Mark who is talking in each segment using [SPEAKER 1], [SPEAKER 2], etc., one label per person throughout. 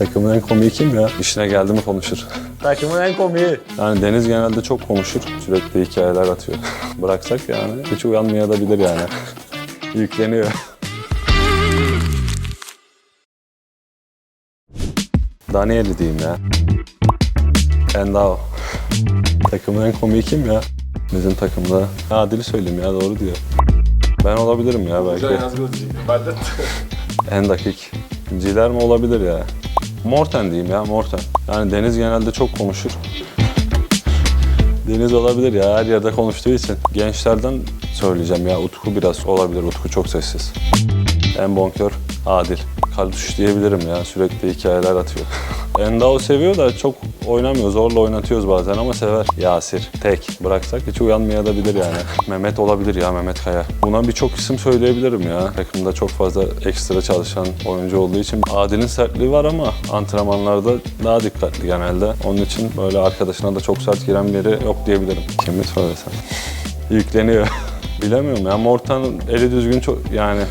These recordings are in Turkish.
[SPEAKER 1] Takımın en komiği kim ya? İşine geldi mi konuşur.
[SPEAKER 2] Takımın en komiği.
[SPEAKER 1] Yani Deniz genelde çok konuşur. Sürekli hikayeler atıyor. Bıraksak yani hiç uyanmayabilir yani. Yükleniyor. Daniel'i diyeyim ya. Endao. Takımın en komiği kim ya? Bizim takımda. Adil'i söyleyeyim ya doğru diyor. Ben olabilirim ya belki. En dakik. Ciler mi olabilir ya? Morten diyeyim ya Morten. Yani Deniz genelde çok konuşur. Deniz olabilir ya her yerde konuştuğu için. Gençlerden söyleyeceğim ya Utku biraz olabilir. Utku çok sessiz. En bonkör Adil. Kalduş diyebilirim ya sürekli hikayeler atıyor. Endao seviyor da çok oynamıyor. Zorla oynatıyoruz bazen ama sever. Yasir, tek. Bıraksak hiç uyanmayabilir yani. Mehmet olabilir ya Mehmet Kaya. Buna birçok isim söyleyebilirim ya. Takımda çok fazla ekstra çalışan oyuncu olduğu için. Adil'in sertliği var ama antrenmanlarda daha dikkatli genelde. Onun için böyle arkadaşına da çok sert giren biri yok diyebilirim. Kimi söylesem. Yükleniyor. Bilemiyorum ya. Mortan'ın eli düzgün çok yani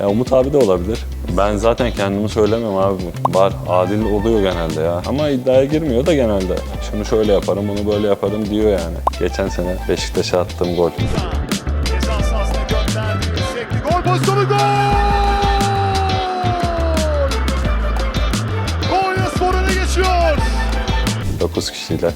[SPEAKER 1] ya Umut abi de olabilir. Ben zaten kendimi söylemiyorum abi. Var, adil oluyor genelde ya. Ama iddiaya girmiyor da genelde. Şunu şöyle yaparım, bunu böyle yaparım diyor yani. Geçen sene Beşiktaş'a attığım gol.
[SPEAKER 3] Ceza sahasına gönderdi. Yüksekli gol pozisyonu gol! Konya Spor öne geçiyor.
[SPEAKER 1] 9 kişiyle